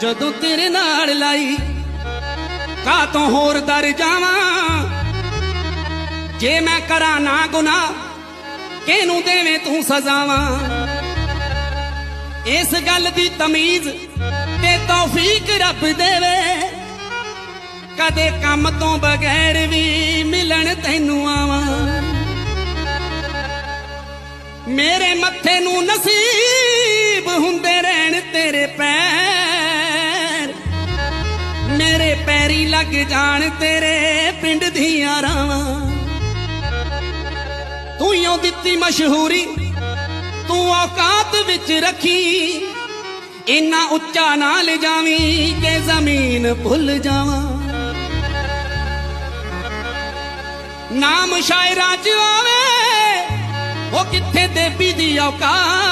ਜਦੋਂ ਤੇਰੇ ਨਾਲ ਲਾਈ ਕਾ ਤੋਂ ਹੋਰ ਦਰ ਜਾਵਾਂ? ਜੇ ਮੈਂ ਕਰਾਂ ਨਾ ਗੁਨਾਹ, ਕਿਹਨੂੰ ਦੇਵੇਂ ਤੂੰ ਸਜ਼ਾਵਾਂ? ਇਸ ਗੱਲ ਦੀ ਤਮੀਜ਼ ਤੇ ਤੌਫੀਕ ਰੱਬ ਦੇਵੇ। ਕਦੇ ਕੰਮ ਤੋਂ ਬਗੈਰ ਵੀ ਮਿਲਣ ਤੈਨੂੰ ਆਵਾਂ। ਮੇਰੇ ਮੱਥੇ ਨੂੰ ਨਸੀਬ ਹੁੰਦੇ ਰਹੇ ਮੇਰੇ ਪੈਰੀ ਲੱਗ ਜਾਣ ਤੇਰੇ ਪਿੰਡ ਦੀਆਂ ਰਾਵਾਂ। ਤੂੰ ਯੋਂ ਦਿੱਤੀ ਮਸ਼ਹੂਰੀ, ਤੂੰ ਔਕਾਤ ਵਿੱਚ ਰੱਖੀ। ਇੰਨਾ ਉੱਚਾ ਨਾ ਲੈ ਕਿ ਜ਼ਮੀਨ ਭੁੱਲ ਜਾਵਾਂ। ਨਾਮ ਸ਼ਾਇਰਾਂ ਚ ਆਵੇ, ਉਹ ਕਿੱਥੇ ਦੇਵੀ ਦੀ ਔਕਾਤ?